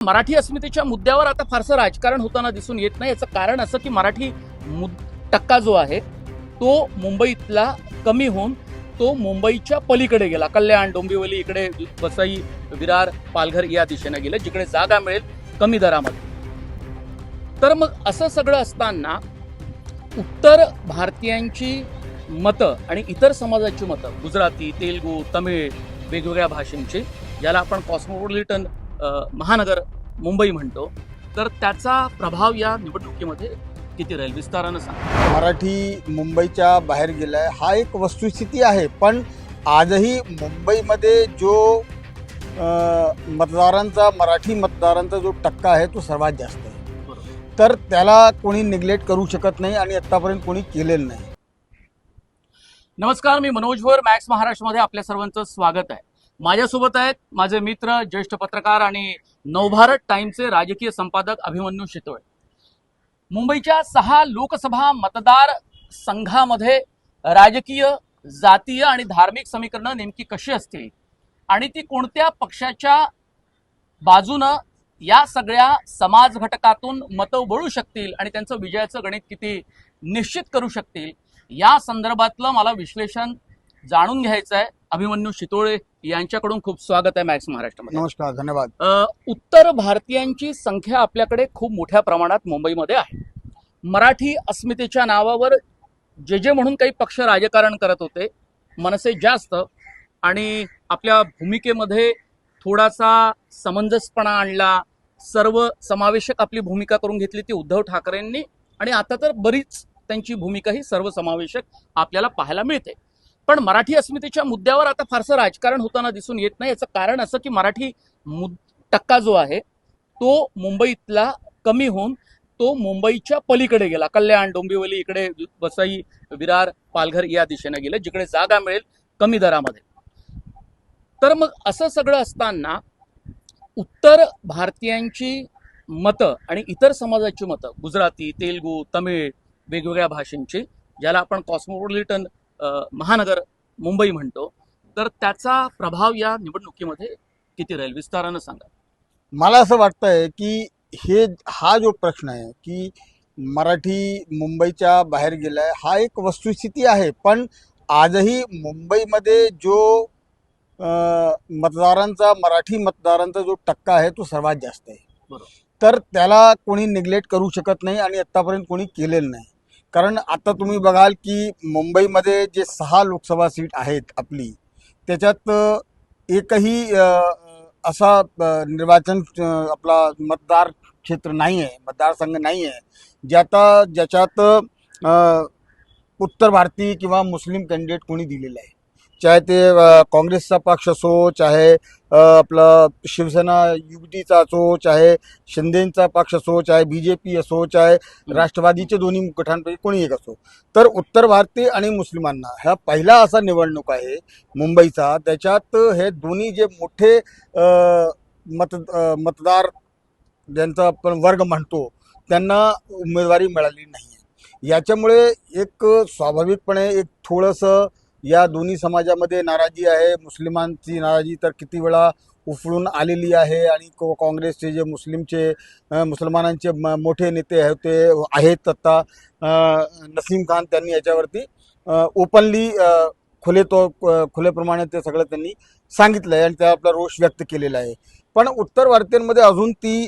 मराठी अस्मितेच्या मुद्द्यावर आता फारसं राजकारण होताना दिसून येत नाही. याचं कारण असं की मराठी मुद- टक्का जो आहे तो मुंबईतला कमी होऊन तो मुंबईच्या पलीकडे गेला. कल्याण डोंबिवली इकडे वसई विरार पालघर या दिशेने गेलं जिकडे जागा मिळेल कमी दरामध्ये. तर मग असं सगळं असताना उत्तर भारतीयांची मतं आणि इतर समाजाची मतं गुजराती तेलगू तमिळ वेगवेगळ्या भाषेंची ज्याला आपण कॉस्मोपॉलिटन महानगर मुंबई म्हणतो तर त्याचा प्रभाव या निवडणुकीमध्ये किती राहील? विस्तारानं सांग. मराठी मुंबईच्या बाहेर गेलाय हा एक वस्तुस्थिती आहे. पण आजही मुंबईमध्ये जो मतदारांचा मराठी मतदारांचा जो टक्का आहे तो सर्वात जास्त आहे. तर त्याला कोणी निग्लेक्ट करू शकत नाही आणि आत्तापर्यंत कोणी केलेलं नाही. नमस्कार मी मनोज भोर मॅक्स महाराष्ट्रमध्ये आपल्या सर्वांचं स्वागत आहे. माझ्यासोबत आहेत माझे मित्र ज्येष्ठ पत्रकार आणि नवभारत टाइमचे राजकीय संपादक अभिमन्यू शितोळे. मुंबईच्या सहा लोकसभा मतदार संघामध्ये राजकीय जातीय आणि धार्मिक समीकरणं नेमकी कशी असतील आणि ती कोणत्या पक्षाच्या बाजूनं या सगळ्या समाज घटकातून मतं बळू शकतील आणि त्यांचं विजयाचं गणित किती निश्चित करू शकतील या संदर्भातलं मला विश्लेषण जाणून घ्यायचं आहे अभिमन्यू शितोळे यांच्याकडून खूप स्वागत आहे मॅक्स महाराष्ट्रामध्ये. नमस्कार धन्यवाद. उत्तर भारतीयांची संख्या आपल्याकडे खूप मोठ्या प्रमाणात मुंबईमध्ये आहे. मराठी अस्मितेच्या नावावर जे जे म्हणून काही पक्ष राजकारण करत होते मनसे जास्त आणि आपल्या भूमिकेमध्ये थोडासा समंजसपणा आणला सर्व समावेशक आपली भूमिका करून घेतली ती उद्धव ठाकरेंनी आणि आता तर बरीच त्यांची भूमिका ही सर्वसमावेशक आपल्याला पाहायला मिळते. पण मराठी अस्मितेच्या मुद्द्यावर आता फारसं राजकारण होताना दिसून येत नाही. याचं कारण असं की मराठी टक्का जो आहे तो मुंबईतला कमी होऊन तो मुंबईच्या पलीकडे गेला. कल्याण डोंबिवली इकडे वसई विरार पालघर या दिशेने गेलं जिकडे जागा मिळेल कमी दरामध्ये. तर मग असं सगळं असताना उत्तर भारतीयांची मतं आणि इतर समाजाची मतं गुजराती तेलगू तमिळ वेगवेगळ्या भाषेंची ज्याला आपण कॉस्मोपॉलिटन महानगर मुंबई म्हणतो तर त्याचा प्रभाव या निवडणुकीमध्ये किती राहील? विस्तारानं सांगा. मला असं वाटतंय की हे हा जो प्रश्न आहे की मराठी मुंबईच्या बाहेर गेलाय हा एक वस्तुस्थिती आहे. पण आजही मुंबईमध्ये जो मतदारांचा मराठी मतदारांचा जो टक्का आहे तो सर्वात जास्त आहे. तर त्याला कोणी निग्लेक्ट करू शकत नाही आणि आत्तापर्यंत कोणी केलेलं नाही. कारण आता तुम्ही बघाल की मुंबईमध्ये जे सहा लोकसभा सीट आहेत आपली त्याच्यात एकही असा निर्वाचन आपला मतदार क्षेत्र नाही आहे मतदारसंघ नाही आहे ज्याता ज्याच्यात उत्तर भारतीय किंवा मुस्लिम कॅन्डिडेट कोणी दिलेलं आहे. चाहे ते काँग्रेसचा पक्ष असो चाहे आपला शिवसेना युतीचा असो चाहे शिंदेचा पक्ष असो चाहे बी जे पी असो चाहे राष्ट्रवादीचे दोन्ही गटांपैकी कोणी एक असो. तर उत्तर भारतीय आणि मुस्लिमांना हा पहिला असा निवडणूक आहे मुंबईचा. त्याच्यात हे दोन्ही जे मोठे मत मतदार ज्यांचा आपण वर्ग म्हणतो त्यांना उमेदवारी मिळाली नाही आहे याच्यामुळे एक स्वाभाविकपणे एक थोडंसं या दोन्ही समाजामध्ये नाराजी आहे. मुस्लिमांची नाराजी तर किती वेळा उफळून आलेली आहे आणि को- काँग्रेसचे जे मुस्लिमचे मुसलमानांचे म- मोठे नेते आहेत ते आहेत आत्ता नसीम खान त्यांनी याच्यावरती ओपनली खुले तो खुलेप्रमाणे ते सगळं त्यांनी सांगितलं आहे आणि त्या आपला रोष व्यक्त केलेला आहे. पण उत्तर भारतीयांमध्ये अजून ती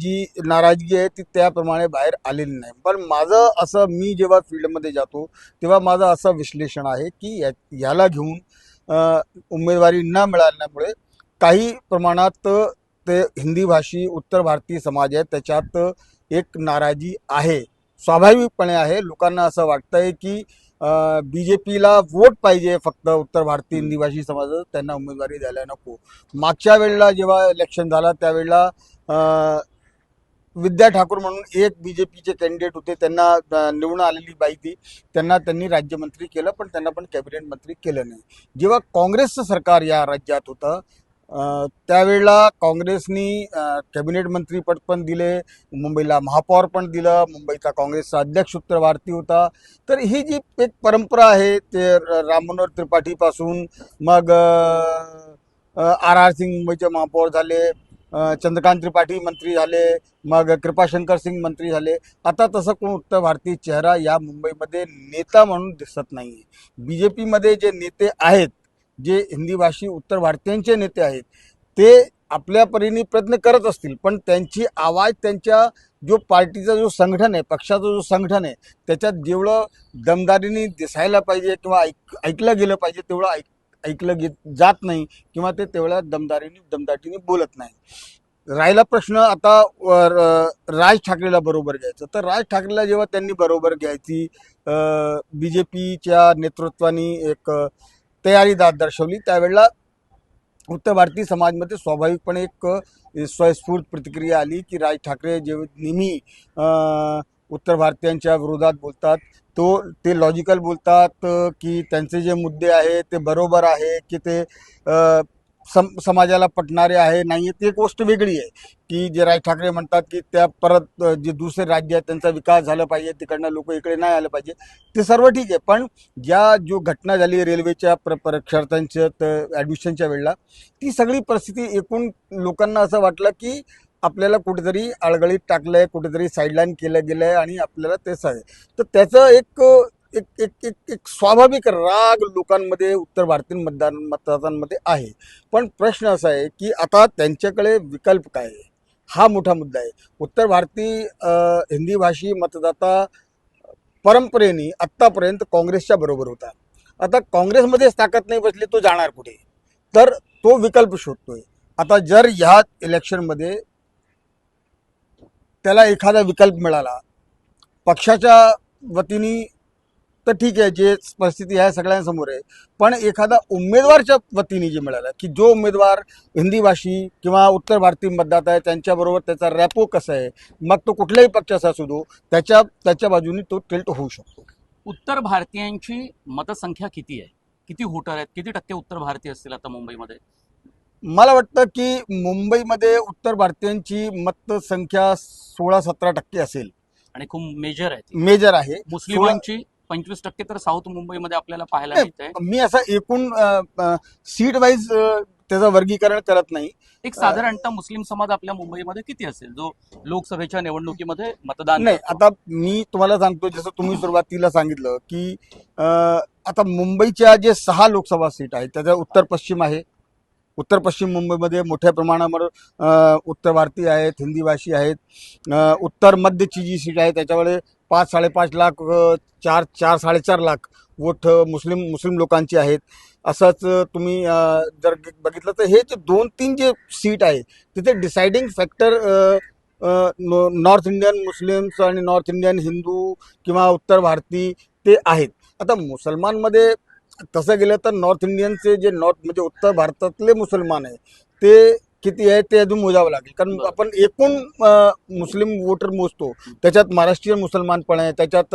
जी नाराजगी आहे ती त्याप्रमाणे बाहेर आलेली नाही. पण माझं असं मी जेव्हा फील्डमध्ये जातो तेव्हा माझं असं विश्लेषण आहे की या याला घेऊन उमेदवारी न मिळाल्यामुळे काही प्रमाणात ते हिंदी भाषी उत्तर भारतीय समाज आहे त्याच्यात एक नाराजी आहे. स्वाभाविकपणे आहे. लोकांना असं वाटतंय की बी जे पीला वोट पाहिजे फक्त उत्तर भारतीय निवासी समाज त्यांना उमेदवारी द्यायला नको. मागच्या वेळेला जेव्हा इलेक्शन झालं त्यावेळेला विद्या ठाकूर म्हणून एक बी जे पीचे कॅन्डिडेट होते. त्यांना निवडून आलेली बाई ती. त्यांना त्यांनी राज्यमंत्री केलं पण त्यांना पण कॅबिनेट मंत्री केलं नाही. जेव्हा काँग्रेसचं सरकार या राज्यात होतं त्यावेळेला काँग्रेसनी कॅबिनेट मंत्रीपद पण दिले मुंबईला महापौर पण दिलं मुंबईचा काँग्रेसचा अध्यक्ष उत्तर भारती होता. तर ही जी एक परंपरा आहे ते राम मनोहर त्रिपाठीपासून मग आर आर सिंग मुंबईचे महापौर झाले चंद्रकांत त्रिपाठी मंत्री झाले मग कृपाशंकर सिंग मंत्री झाले. आता तसं कोण उत्तर भारतीय चेहरा या मुंबईमध्ये नेता म्हणून दिसत नाही आहे बी जे पीमध्ये जे नेते आहेत जे हिंदी भाषी उत्तर भारतीयांचे नेते आहेत ते आपल्या परीने प्रयत्न करत असतील. पण त्यांची आवाज त्यांच्या जो पार्टीचा जो संघटन आहे पक्षाचं जो संघटन आहे त्याच्यात जेवढं दमदारीने दिसायला पाहिजे किंवा ऐक ऐकलं गेलं पाहिजे तेवढं ऐक ऐकलं गे जात नाही किंवा ते तेवढ्या दमदारीने दमदाटीने बोलत नाही. राहिला प्रश्न आता राज ठाकरेला बरोबर घ्यायचं. तर राज ठाकरेला जेव्हा त्यांनी बरोबर घ्यायची बी जे पीच्या नेतृत्वाने एक तयारी दा दर्शवली. त्यावेळेला उत्तर भारतीय समाजमध्ये स्वाभाविकपणे एक अ, स्वयंस्फूर्त प्रतिक्रिया आली की राज ठाकरे जे नेहमी उत्तर भारतीयांच्या विरोधात बोलतात तो ते लॉजिकल बोलतात की त्यांचे जे मुद्दे आहे ते बरोबर आहे की ते सम समाजाला पटणारे आहे नाही ती एक गोष्ट वेगळी आहे. की जे राज ठाकरे म्हणतात की त्या परत जे दुसरे राज्य आहेत त्यांचा विकास झाला पाहिजे तिकडनं लोक इकडे नाही आलं पाहिजे ते सर्व ठीक आहे. पण ज्या जो घटना झाली रेल्वेच्या प्र परीक्षार्थ्यांच्या ॲडमिशनच्या वेळेला ती सगळी परिस्थिती एकूण लोकांना असं वाटलं की आपल्याला कुठेतरी आळगळीत टाकलं आहे कुठेतरी साईडलाईन केलं गेलं आहे आणि आपल्याला तेच आहे तर त्याचं एक एक एक एक एक स्वाभाविक राग लोकांमध्ये उत्तर भारतीय मतदार मतदारांमध्ये आहे. पण प्रश्न असा आहे की आता त्यांच्याकडे विकल्प काय आहे? हा मोठा मुद्दा आहे. उत्तर भारतीय हिंदी भाषी मतदाता परंपरेने आत्तापर्यंत काँग्रेसच्या बरोबर होता. आता काँग्रेसमध्येच ताकद नाही बसली तो जाणार कुठे? तर तो विकल्प शोधतोय. आता जर ह्या इलेक्शनमध्ये त्याला एखादा विकल्प मिळाला पक्षाच्या वतीने तर ठीक आहे जे परिस्थिती आहे सगळ्यांसमोर आहे. पण एखादा उमेदवारच्या वतीने जे मिळालं की जो उमेदवार हिंदी भाषी किंवा उत्तर भारतीय मतदाता आहे त्यांच्याबरोबर त्याचा रॅपो कसा आहे मग तो कुठल्याही पक्षाचा असू दो त्याच्या त्याच्या बाजूने तो टिल्ट होऊ शकतो. उत्तर भारतीयांची मतसंख्या किती आहे? किती व्होटर आहेत? किती टक्के उत्तर भारतीय असतील आता मुंबईमध्ये? मला वाटतं की मुंबईमध्ये उत्तर भारतीयांची मतसंख्या सोळा सतरा टक्के असेल. आणि खूप मेजर आहे. मेजर आहे. मुस्लिमांची पंचवीस टक्के तर साऊथ मुंबईमध्ये आपल्याला पाहायला नाही. मिळतंय मी असं एकूण सीट वाईज त्याचं वर्गीकरण करत नाही एक साधारणतः मुस्लिम समाज आपल्या मुंबईमध्ये किती असेल जो लोकसभेच्या निवडणुकीमध्ये मतदान नाही? आता मी तुम्हाला सांगतो जसं तुम्ही सुरुवातीला सांगितलं की आता मुंबईच्या जे सहा लोकसभा सीट आहेत त्याच्या उत्तर पश्चिम आहे उत्तर पश्चिम मुंबईमध्ये मोठ्या प्रमाणावर उत्तर भारतीय आहेत हिंदी भाषी आहेत उत्तर मध्यची जी सीट आहे त्याच्यामध्ये पाच साडेपाच लाख चार चार साडेचार लाख वोट मुस्लिम मुस्लिम लोकांची आहेत. असंच तुम्ही जर बघितलं तर हे जे दोन तीन जे सीट आहे तिथे deciding factor north Indian Muslims आणि नॉर्थ इंडियन हिंदू किंवा उत्तर भारती ते आहेत. आता मुसलमानमध्ये तसं गेलं तर नॉर्थ इंडियनचे जे नॉर्थ म्हणजे उत्तर भारतातले मुसलमान आहे ते किती आहे ते अजून मोजावं लागेल. कारण. आपण एकूण मुस्लिम वोटर मोजतो. त्याच्यात महाराष्ट्रीयन मुसलमान पण आहे त्याच्यात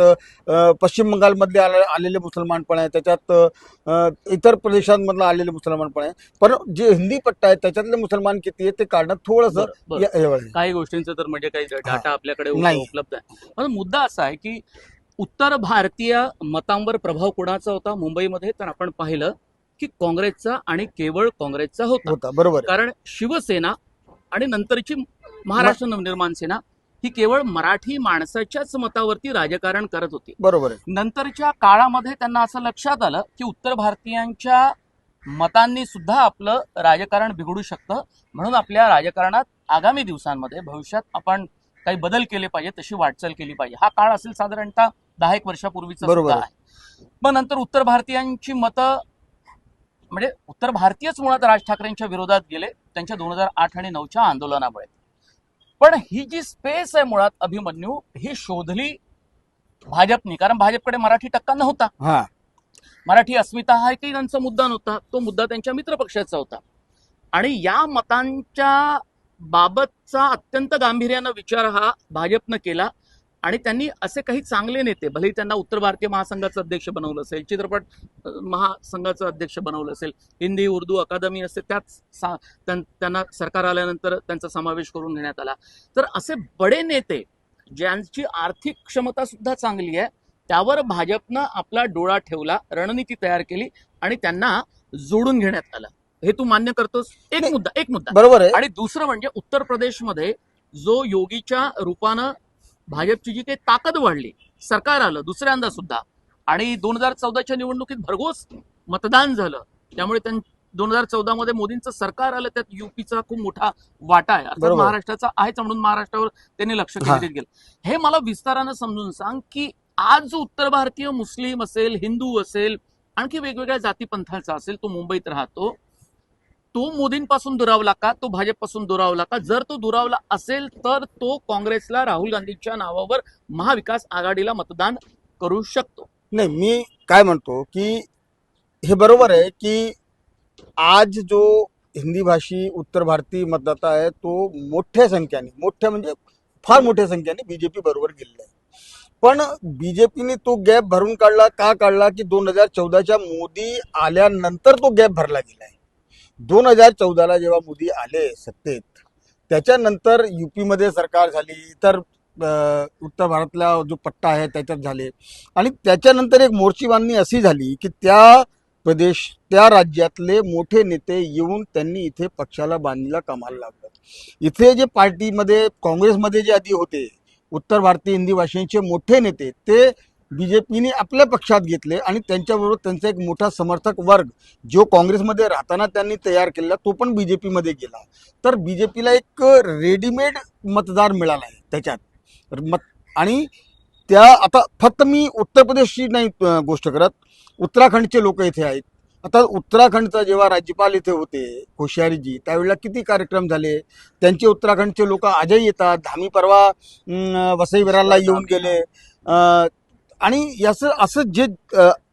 पश्चिम बंगालमधले आले आलेले मुसलमान पण आहे त्याच्यात इतर प्रदेशांमधलं आलेले मुसलमान पण आहे. पण जे हिंदी पट्टा आहे त्याच्यातले मुसलमान किती आहे ते काढणं थोडंसं. काही गोष्टींचं तर म्हणजे काही डाटा आपल्याकडे. उपलब्ध आहे. पण मुद्दा असा आहे की उत्तर भारतीय मतांवर प्रभाव कोणाचा होता? मुंबईमध्ये तर आपण पाहिलं की काँग्रेसचा आणि केवळ काँग्रेसचा होता. होता बरोबर आहे. कारण शिवसेना आणि नंतरची महाराष्ट्र नवनिर्माण सेना ही केवळ मराठी माणसाच्याच मतावरती राजकारण करत होती. बरोबर आहे. नंतरच्या काळामध्ये त्यांना असं लक्षात आलं की उत्तर भारतीयांच्या मतांनी सुद्धा आपलं राजकारण बिघडू शकतं. म्हणून आपल्या राजकारणात आगामी दिवसांमध्ये भविष्यात आपण काही बदल केले पाहिजे तशी वाटचाल केली पाहिजे. हा काळ असेल साधारणतः दहा एक वर्षापूर्वीचा बरोबर सुद्धा आहे. मग नंतर उत्तर भारतीयांची मतं म्हणजे उत्तर भारतीयच मुळात राज ठाकरेंच्या विरोधात गेले त्यांच्या दोन हजार आठ आणि नऊच्या आंदोलनामुळे. पण ही जी स्पेस आहे मुळात अभिमन्यू ही शोधली भाजपनी. कारण भाजपकडे मराठी टक्का नव्हता. हा. मराठी अस्मिता हा एकही त्यांचा मुद्दा नव्हता. तो मुद्दा त्यांच्या मित्र पक्षाचा होता. आणि या मतांच्या बाबतचा अत्यंत गांभीर्यानं विचार हा भाजपनं केला. आणि त्यांनी असे काही चांगले नेते भलेही त्यांना उत्तर भारतीय महासंघाचं अध्यक्ष बनवलं असेल चित्रपट महासंघाचं अध्यक्ष बनवलं असेल हिंदी उर्दू अकादमी असते त्याच सा- त्यां- त्यांना सरकार आल्यानंतर त्यांचा समावेश करून घेण्यात आला. तर असे बडे नेते ज्यांची आर्थिक क्षमता सुद्धा चांगली आहे त्यावर भाजपनं आपला डोळा ठेवला रणनीती तयार केली आणि त्यांना जोडून घेण्यात आलं. हे तू मान्य करतोस? एक. मुद्दा एक मुद्दा. बरोबर आहे. आणि दुसरं म्हणजे उत्तर प्रदेशमध्ये जो योगीच्या रूपानं भाजपची जी काही ताकद वाढली सरकार आलं दुसऱ्यांदा सुद्धा आणि दोन हजार चौदाच्या निवडणुकीत भरघोस मतदान झालं त्यामुळे त्यां दोन हजार चौदा मध्ये मोदींचं सरकार आलं त्यात युपीचा खूप मोठा वाटा आहे अर्थात. महाराष्ट्राचा आहेच म्हणून महाराष्ट्रावर त्यांनी लक्ष. केंद्रित केलं हे मला विस्तारानं समजून सांग की आज जो उत्तर भारतीय मुस्लिम असेल हिंदू असेल आणखी वेगवेगळ्या जातीपंथांचा असेल तो मुंबईत राहतो तो मोदींपासून दुरावला का? तो भाजपपासून दुरावला का? जर तो दुरावला असेल तर तो काँग्रेसला राहुल गांधीच्या नावावर महाविकास आघाडीला मतदान करू शकतो. नाही मी काय म्हणतो की हे बरोबर आहे की आज जो हिंदी भाषी उत्तर भारतीय मतदाता आहे तो मोठ्या संख्येने मोठ्या म्हणजे फार मोठ्या संख्येने बीजेपी बरोबर गेलेला आहे. पण बीजेपीने तो गॅप भरून काढला का काढला की दोन हजार चौदाच्या मोदी आल्यानंतर तो गॅप भरला गेला आहे. दोन हजार चौदाला जेव्हा मोदी आले सत्तेत त्याच्यानंतर युपीमध्ये सरकार झाली इतर उत्तर भारतातला जो पट्टा आहे त्याच्यात झाले. आणि त्याच्यानंतर एक मोर्ची बांधणी अशी झाली की त्या प्रदेश त्या राज्यातले मोठे नेते येऊन त्यांनी इथे पक्षाला बांधणीला कामाला लावलं. इथे जे पार्टीमध्ये काँग्रेसमध्ये जे आधी होते उत्तर भारतीय हिंदी भाषेचे मोठे नेते ते बीजेपीने आपल्या पक्षात घेतले आणि त्यांच्याबरोबर त्यांचा एक मोठा समर्थक वर्ग जो काँग्रेसमध्ये राहताना त्यांनी तयार केलेला तो पण बी जे पीमध्ये गेला. तर बी जे पीला एक रेडीमेड मतदार मिळाला आहे त्याच्यात. मत आणि त्या आता फक्त मी उत्तर प्रदेशची नाही गोष्ट करत. उत्तराखंडचे लोक इथे आहेत. आता उत्तराखंडचा जेव्हा राज्यपाल इथे होते कोश्यारीजी त्यावेळेला किती कार्यक्रम झाले? त्यांचे उत्तराखंडचे लोक आजही येतात. धामी परवा वसईविराला वसई विरारला येऊन गेले. आणि याचं असं जे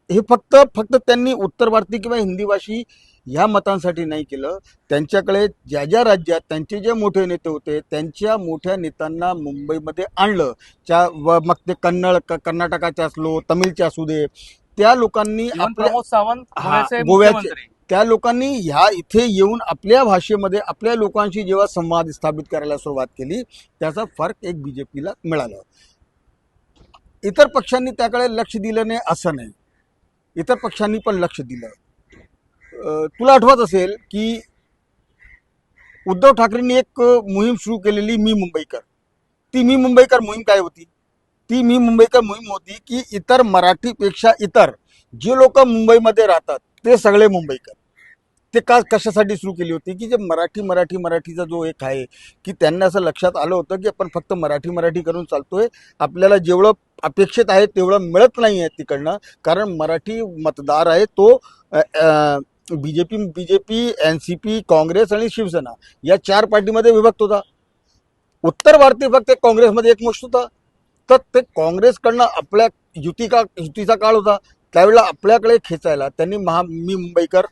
हे फक्त फक्त त्यांनी उत्तर भारतीय किंवा हिंदी भाषी ह्या मतांसाठी नाही केलं. त्यांच्याकडे ज्या ज्या राज्यात त्यांचे जे मोठे नेते होते त्यांच्या मोठ्या नेत्यांना मुंबईमध्ये आणलं. व मग ते कन्नड कर्नाटकाचे असलो तमिळचे असू दे त्या लोकांनी प्रमोद सावंत गोव्याचे. त्या लोकांनी ह्या इथे येऊन आपल्या भाषेमध्ये आपल्या लोकांशी जेव्हा संवाद स्थापित करायला सुरुवात केली त्याचा फरक एक बीजेपीला मिळाला. इतर पक्षांनी त्याकडे लक्ष दिलं नाही असं नाही. इतर पक्षांनी पण लक्ष दिलं. तुला आठवत असेल की उद्धव ठाकरेंनी एक मोहीम सुरू केलेली मी मुंबईकर. ती मी मुंबईकर मोहीम काय होती? ती मी मुंबईकर मोहीम होती की इतर मराठीपेक्षा इतर जे लोक मुंबईमध्ये राहतात ते सगळे मुंबईकर. ते का कशासाठी सुरू केली होती? की जे मराठी मराठी मराठीचा जो एक आहे की त्यांना असं लक्षात आलं होतं की आपण फक्त मराठी मराठी करून चालतोय. आपल्याला जेवढं अपेक्षित आहे तेवढं मिळत नाही आहे तिकडनं. कारण मराठी मतदार आहे तो B J P B J P N C P Congress आणि शिवसेना या चार पार्टीमध्ये विभक्त होता. उत्तर भारतीय फक्त काँग्रेसमध्ये एकमुष्ट होता. तर ते काँग्रेसकडनं आपल्या युती का युतीचा काळ होता. त्यावेळेला आपल्याकडे खेचायला त्यांनी महा मी मुंबईकर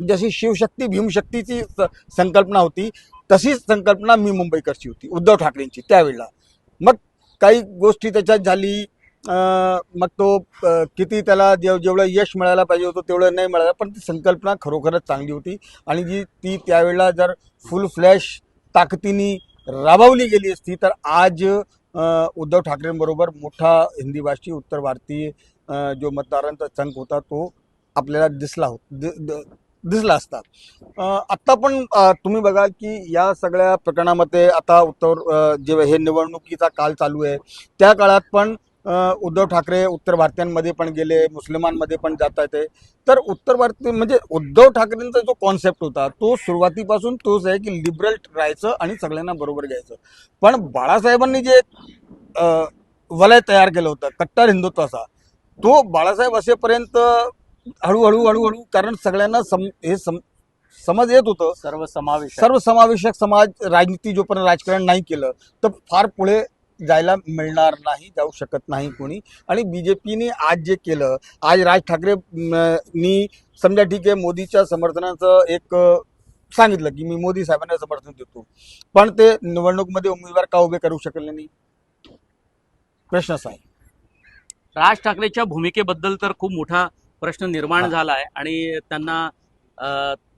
जशी शिवशक्ती भीमशक्तीची स- संकल्पना होती तशीच संकल्पना मी मुंबईकरची होती उद्धव ठाकरेंची त्यावेळेला. मग काही गोष्टी त्याच्यात झाली मग तो किती त्याला जेव जेवढं यश मिळायला पाहिजे होतं तेवढं नाही मिळालं पण ती संकल्पना खरोखरच चांगली होती. आणि जी ती त्यावेळेला जर फुल फ्लॅश ताकदीने राबवली गेली असती तर आज उद्धव ठाकरेंबरोबर मोठा हिंदी भाषी उत्तर भारतीय जो मतदारांचा चंक होता तो आपल्याला दिसला हो द- दिसला असता. आत्ता पण तुम्ही बघा की या सगळ्या प्रकरणामध्ये आता उत्तर जे हे निवडणुकीचा काल चालू आहे त्या काळात पण उद्धव ठाकरे उत्तर भारतीयांमध्ये पण गेले मुस्लिमांमध्ये पण जात आहेत. तर उत्तर भारतीय म्हणजे उद्धव ठाकरेंचा जो कॉन्सेप्ट होता तो सुरुवातीपासून तोच आहे की लिबरल राहायचं आणि सगळ्यांना बरोबर घ्यायचं. पण बाळासाहेबांनी जे वलय तयार केलं होतं कट्टर हिंदुत्वाचा तो बाळासाहेब असेपर्यंत हळूहळू हळूहळू कारण सगळ्यांना सम हे सम समज येत होतं. सर्व समावेश सर्व समावेशक समाज राजनीती जोपर्यंत राजकारण नाही केलं तर फार पुढे जायला मिळणार नाही जाऊ शकत नाही कोणी. आणि बीजेपीने आज जे केलं आज राज ठाकरे म, नी समजा ठीक आहे मोदीच्या समर्थनाचं एक सांगितलं की मी मोदी साहेबांना समर्थन देतो. पण ते निवडणूकमध्ये उमेदवार का उभे करू शकले नाही? प्रश्न असा आहे. राज ठाकरेच्या भूमिकेबद्दल तर खूप मोठा प्रश्न निर्माण. झाला आहे आणि त्यांना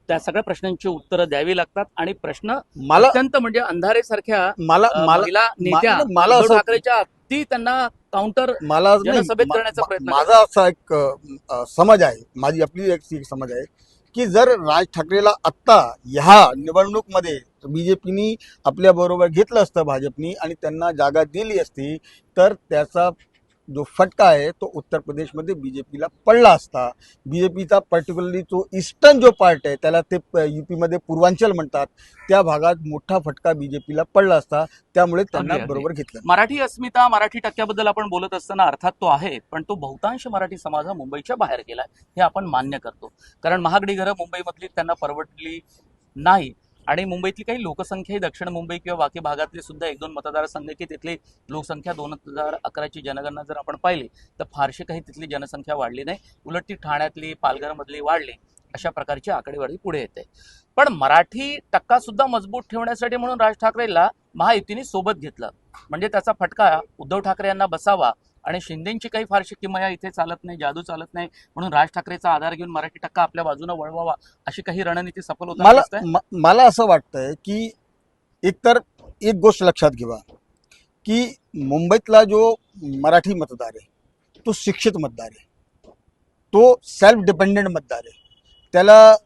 त्या सगळ्या प्रश्नांची उत्तरं द्यावी लागतात आणि प्रश्न मला अत्यंत म्हणजे अंधारे सारख्या मला नेत्या मला ठाकरेच्या अति त्यांना काउंटर मला मा- करण्याचा प्रयत्न माझा असा एक समज आहे माझी आपली एक एक समज आहे की जर राज ठाकरेला आत्ता ह्या निवडणूकमध्ये बीजेपीनी आपल्या बरोबर घेतलं असतं भाजपनी आणि त्यांना जागा दिली असती तर त्याचा जो फटका आहे तो उत्तर प्रदेशमध्ये बीजेपीला पडला असता. बीजेपीचा पर्टिक्युलरली जो ईस्टर्न जो पार्ट आहे त्याला ते युपीमध्ये पूर्वांचल म्हणतात. त्या भागात मोठा फटका बीजेपीला पडला असता. त्यामुळे त्यांना. बरोबर घेतलं. मराठी अस्मिता मराठी टक्क्याबद्दल आपण बोलत असताना अर्थात तो आहे पण तो बहुतांश मराठी समाज हा मुंबईच्या बाहेर गेलाय हे आपण मान्य करतो. कारण महागडी घरं मुंबईमधली त्यांना परवडली नाही. आणि मुंबईतली काही लोकसंख्या ही दक्षिण मुंबई किंवा बाकी भागातली सुद्धा एक दोन मतदारसंघ की तिथली लोकसंख्या दोन हजार अकराची जनगणना जर आपण पाहिली तर फारशी काही तिथली जनसंख्या वाढली नाही. उलट ती ठाण्यातली पालघरमधली वाढली. अशा प्रकारची आकडेवारी पुढे येते. पण मराठी टक्का सुद्धा मजबूत ठेवण्यासाठी म्हणून राज ठाकरेला महायुतीने सोबत घेतलं. म्हणजे त्याचा फटका उद्धव ठाकरे यांना बसावा आणि शिंदेची काही फारशी किमया इथे चालत नाही जादू चालत नाही. म्हणून राज ठाकरेचा आधार घेऊन मराठी टक्का आपल्या बाजूने वळवावा अशी काही रणनीती सफल मला होता म- मला असं वाटतंय की एकतर एक गोष्ट लक्षात घ्या की मुंबईतला जो मराठी मतदार आहे तो शिक्षित मतदार आहे. तो सेल्फ डिपेंडेंट मतदार आहे. त्याला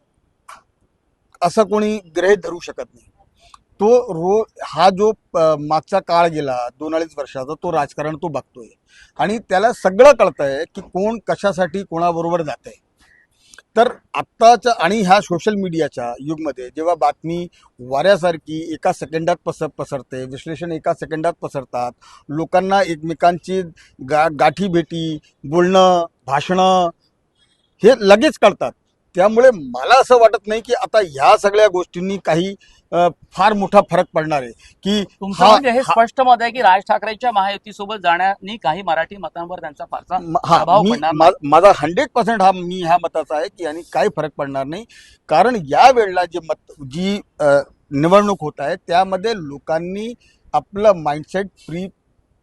असं कोणी गृहीत धरू शकत नाही. तो रो हा जो मागचा काळ गेला दोन अडीच वर्षाचा तो राजकारण तो बघतोय. आणि त्याला सगळं कळतंय की कोण कशासाठी कोणाबरोबर जात आहे तर आत्ताच्या आणि ह्या सोशल मीडियाच्या युगमध्ये जेव्हा बातमी वाऱ्यासारखी एका सेकंदात पस पसरते विश्लेषण एका सेकंदात पसरतात लोकांना एकमेकांची गा गाठी भेटी बोलणं भाषणं हे लगेच कळतात. त्यामुळे मला असं वाटत नाही की आता ह्या सगळ्या गोष्टींनी काही फार मोठा फरक पडणार आहे. की तुमचं हा- म्हणजे हे स्पष्ट मत आहे की राज ठाकरेंच्या महायुतीसोबत जाण्यानी काही मराठी मतांवर त्यांचा फारसा माझा हंड्रेड पर्सेंट हा मी ह्या मताचा आहे की यांनी काही फरक पडणार नाही. कारण या वेळेला जे मत जी निवडणूक होत आहे त्यामध्ये लोकांनी आपलं माइंडसेट फ्री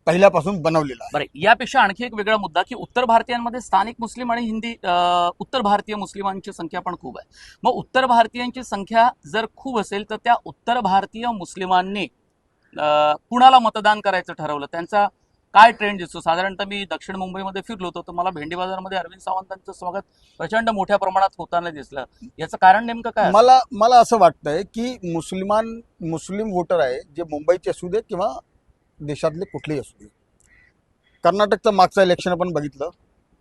पहिल्यापासून बनवलेलं आहे. बरं यापेक्षा आणखी एक वेगळा मुद्दा की उत्तर भारतीयांमध्ये स्थानिक मुस्लिम आणि हिंदी अं, उत्तर भारतीय मुस्लिमांची संख्या पण खूप आहे. मग उत्तर भारतीयांची संख्या जर खूप असेल तर त्या उत्तर भारतीय मुस्लिमांनी अं, कुणाला मतदान करायचं ठरवलं? त्यांचा काय ट्रेंड दिसतो? साधारणतः मी दक्षिण मुंबईमध्ये फिरलो होतो तर मला भेंडी बाजारमध्ये अरविंद सावंतांचं स्वागत प्रचंड मोठ्या प्रमाणात होताना दिसलं. याचं कारण नेमकं काय असेल? मला मला असं वाटतंय की मुस्लिमान मुस्लिम वोटर आहे जे मुंबईचे असू दे किंवा देशातले कुठलेही असू दे. कर्नाटकचं मागचं इलेक्शन आपण बघितलं.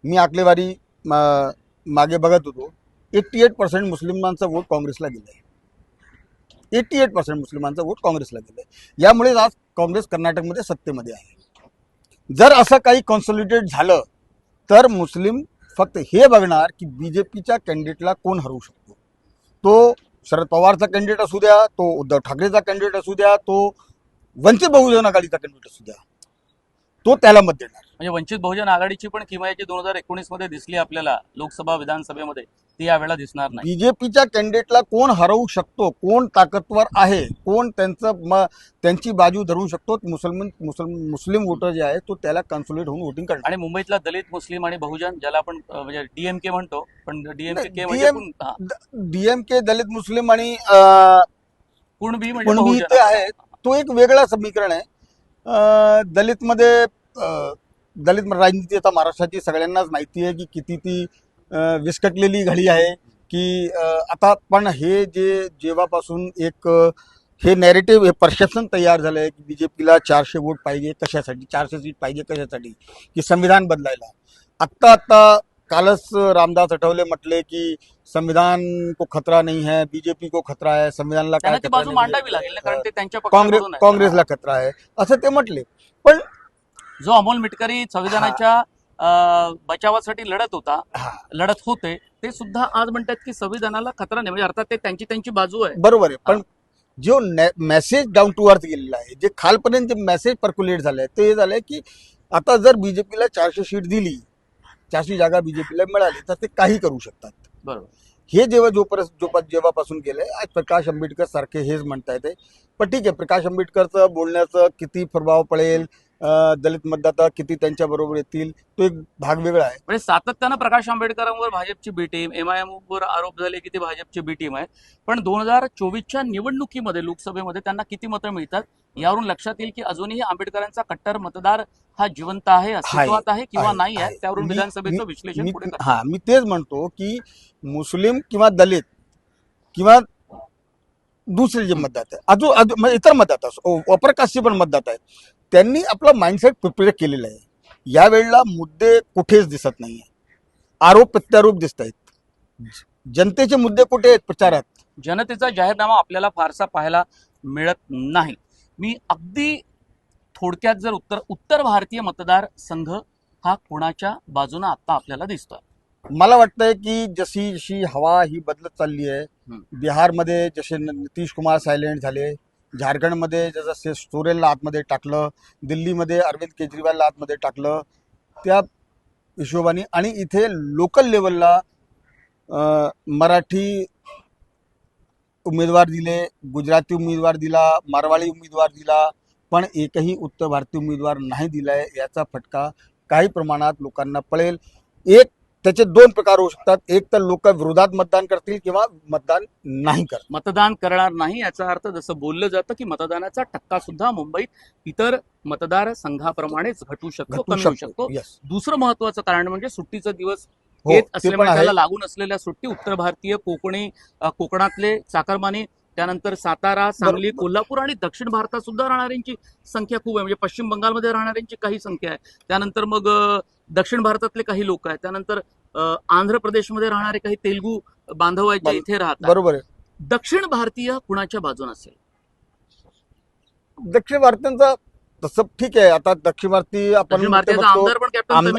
मी आकडेवारी मा- मागे बघत होतो. एट्टी एट पर्सेंट मुस्लिमांचा वोट काँग्रेसला गेला आहे एट्टी एट पर्सेंट मुस्लिमांचा वोट काँग्रेसला गेला आहे यामुळे आज काँग्रेस कर्नाटकमध्ये सत्तेमध्ये आहे. जर असं काही कॉन्सॉलिडेट झालं तर मुस्लिम फक्त हे बघणार की बी जे पीच्या कॅन्डिडेटला कोण हरवू शकतो? तो शरद पवारचा कॅन्डिडेट असू द्या तो उद्धव ठाकरेचा कॅन्डिडेट असू द्या तो वंचित बहुजन आघाडीचा कॅन्डिडेट असू द्या. तो त्याला मत देणार. म्हणजे वंचित बहुजन आघाडीची पण किमया जी दोन हजार एकोणीसमध्ये दिसली आपल्याला लोकसभा विधानसभेमध्ये ती यावेळेला दिसणार नाही. बीजेपीच्या कॅन्डिडेटला कोण हरवू शकतो? कोण ताकदवर आहे? कोण त्यांचं म त्यांची बाजू धरू शकतो? मुसलमान मुसलम मुस्लिम वोटर जे आहे तो त्याला कन्सोलिडेट होऊन वोटिंग करणार. आणि मुंबईतला दलित मुस्लिम आणि बहुजन ज्याला आपण अं, म्हणजे डीएमके म्हणतो पण डीएमके म्हणजे DM कुण- हा, डीएमके दलित मुस्लिम आणि अं, कुणबी म्हणजे कुणबी बहुजन. ते आहे तो एक वेगळा समीकरण आहे. दलितमध्ये दलित राजनीती आता महाराष्ट्राची सगळ्यांनाच माहिती आहे की किती ती विस्कटलेली घडी आहे की आता पण हे जे जेव्हापासून एक हे नॅरेटिव्ह हे परसेप्शन तयार झालं आहे की बी जे पीला चारशे वोट पाहिजे कशासाठी चारशे सीट पाहिजे कशासाठी की संविधान बदलायला. आत्ता आत्ता कालच रामदास आठवले म्हटले की संविधान को खतरा नाही है बीजेपी को खतरा है संविधानाला काय बाजू. मांडावी लागेल कारण ते त्यांच्या काँग्रेस आहे. काँग्रेसला खतरा आहे असं ते म्हटले. पण जो अमोल मिटकरी संविधानाच्या बचावासाठी लढत होता लढत होते ते सुद्धा आज म्हणतात की संविधानाला खतरा नाही म्हणजे अर्थात ते त्यांची त्यांची बाजू आहे. बरोबर आहे पण जो मेसेज डाऊन टू अर्थ गेलेला आहे जे खालपर्यंत जे मेसेज पर्क्युलेट झालंय ते हे झालंय की आता जर बीजेपीला चारशे सीट दिली चारशे जागा बीजेपीला मिळाली तर ते काही करू शकतात. बरोबर. हे जेव्हा जोपर्यंत जो जेव्हापासून गेलंय आज प्रकाश आंबेडकर सारखे हेच म्हणता येते पण ठीक आहे प्रकाश आंबेडकरचं बोलण्याचं किती प्रभाव पडेल दलित मतदाता किती त्यांच्या बरोबर येतील तो एक भाग वेगळा आहे. म्हणजे सातत्यानं प्रकाश आंबेडकरांवर भाजपची B team M I M वर आरोप झाले की ती भाजपची बी टीम आहे. पण दोन हजार चोवीसच्या निवडणुकीमध्ये लोकसभेमध्ये त्यांना किती मतं मिळतात? यावरून लक्षात येईल की अजूनही आंबेडकरांचा कट्टर मतदार हा जिवंत आहे अस्तित्वात आहे किंवा नाही आहे. त्यावरून विधानसभेचं विश्लेषण पुढे. हा मी तेच म्हणतो की मुस्लिम किंवा दलित किंवा दुसरे जे मतदाते अजून अजून म्हणजे इतर मतदाता अपर कास्टचे पण मतदाता आहेत त्यांनी आपला माइंडसेट प्रिपेअर केलेला आहे. यावेळेला मुद्दे कुठेच दिसत नाही आरोप प्रत्यारोप दिसत आहेत जनतेचे मुद्दे कुठे आहेत? प्रचारात. जनतेचा जाहीरनामा आपल्याला फारसा पाहायला मिळत नाही. मी अगदी थोडक्यात जर उत्तर उत्तर भारतीय मतदार संघ हा कोणाच्या बाजूने आता आपल्याला दिसतोय मला वाटतंय की जशी जशी हवा ही बदलत चालली आहे. बिहारमध्ये जसे नितीश कुमार सायलेंट झाले झारखंडमध्ये जसे सोरेलला आतमध्ये टाकलं दिल्लीमध्ये अरविंद केजरीवालला आतमध्ये टाकलं त्या हिशोबाने आणि इथे लोकल लेवलला मराठी उमेदवार दिले गुजराती उमेदवार दिला मारवाडी उमेदवार दिला पण एकही उत्तर भारतीय उमेदवार नाही दिलाय याचा फटका काही प्रमाणात लोकांना पळेल. एक त्याचे दोन प्रकार होऊ शकतात. एक तर लोक विरोधात मतदान करतील किंवा मतदान नाही करतील मतदान करणार नाही याचा अर्थ जसं बोललं जातं की मतदानाचा टक्का सुद्धा मुंबईत इतर मतदार संघाप्रमाणेच घटू शकतो घटू कमी होऊ शकतो. दुसरं महत्वाचं कारण म्हणजे सुट्टीचा दिवस येत ते पण असल्यामुळे आहे. त्याला लागून असलेल्या सुट्टी उत्तर भारतीय कोकणी कोकणातले चाकरमानी त्यानंतर सातारा सांगली. कोल्हापूर आणि दक्षिण भारतात सुद्धा राहणाऱ्यांची संख्या खूप आहे. म्हणजे पश्चिम बंगालमध्ये राहणाऱ्यांची काही संख्या आहे. त्यानंतर मग दक्षिण भारतातले काही लोक आहेत. त्यानंतर आंध्र प्रदेशमध्ये राहणारे काही तेलुगू बांधव आहेत जे. इथे राहतात. बरोबर दक्षिण भारतीय कुणाच्या बाजून असेल? दक्षिण भारतीयांचा तसं ठीक आहे. आता दक्षिण भारतीय आपण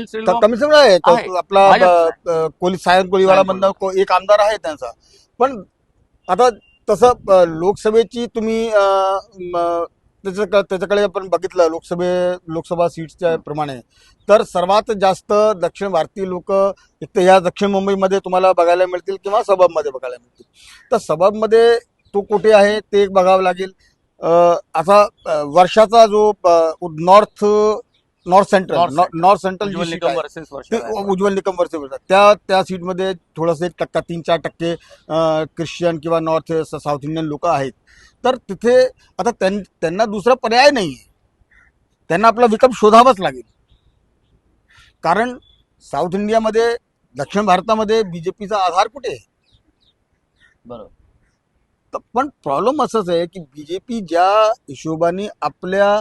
श्रीनिवास कमिशन आहे. आपला कोली सायन कोळीवाला को- एक आमदार आहे त्यांचा. पण आता तसं लोकसभेची तुम्ही त्याच्या त्याच्याकडे आपण बघितलं लोकसभे लोकसभा सीट्सच्या प्रमाणे. तर सर्वात जास्त दक्षिण भारतीय लोक एक तर या दक्षिण मुंबईमध्ये तुम्हाला बघायला मिळतील किंवा सबबमध्ये बघायला मिळतील. तर सबबमध्ये तो कुठे आहे ते एक बघावं लागेल. असा वर्षाचा जो north north central. North central Ujjwal Nikam versus त्या त्या सीटमध्ये थोडंसं एक टक्का तीन चार टक्के ख्रिश्चन किंवा नॉर्थ साऊथ इंडियन लोक आहेत. तर तिथे आता त्यां त्यांना दुसरा पर्याय नाही आहे त्यांना आपला विकल्प शोधावाच लागेल. कारण साऊथ इंडियामध्ये दक्षिण भारतामध्ये बीजेपीचा आधार कुठे? आहे बरोबर. पण प्रॉब्लेम असंच आहे की बी जे पी ज्या हिशोबाने आपल्या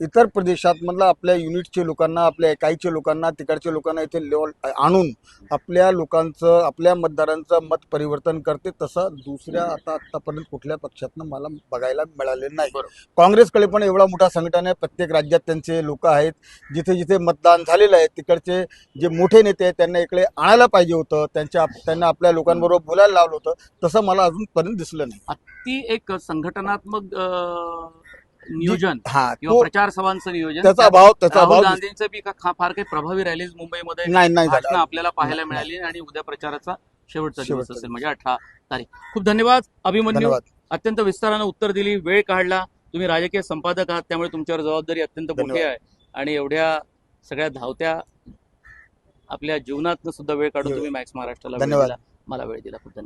इतर प्रदेशात मधलं आपल्या युनिटचे लोकांना आपल्या एकाईच्या लोकांना तिकडच्या लोकांना इथे लेवल आणून आपल्या लोकांचं आपल्या मतदारांचं मत परिवर्तन करते. तसं दुसऱ्या आता आतापर्यंत कुठल्या पक्षातनं मला बघायला मिळालेलं नाही. काँग्रेसकडे पण एवढा मोठा संघटन आहे. प्रत्येक राज्यात त्यांचे लोक आहेत. जिथे जिथे मतदान झालेलं आहे तिकडचे जे मोठे नेते आहेत त्यांना इकडे आणायला पाहिजे होतं. त्यांच्या त्यांना आपल्या लोकांबरोबर बोलायला लावलं होतं. तसं मला अजूनपर्यंत दिसलं नाही. ती एक संघटनात्मक नियोजन हा किंवा तो प्रचार सभांचं नियोजन. त्याचा त्यात अभाव त्याचा राहुल अभाव गांधींचं बी का खा- फार काही प्रभावी रॅलीज मुंबईमध्ये नाही नाही भाषणं झालं आपल्याला पाहायला मिळाली आणि उद्या प्रचाराचा शेवटचा दिवस शेवटचा असेल म्हणजे अठरा तारीख. खूप धन्यवाद. अभिमन्यू धन्यवाद. अत्यंत विस्तारानं उत्तर दिली. वेळ काढला. तुम्ही राजकीय संपादक आहात त्यामुळे तुमच्यावर जबाबदारी अत्यंत मोठी धन्यवाद. आहे. आणि एवढ्या सगळ्या धावत्या आपल्या जीवनात सुद्धा वेळ काढून. तुम्ही मॅक्स महाराष्ट्राला वेळ धन्यवाद. दिला. मला वेळ दिला. खूप धन्यवाद.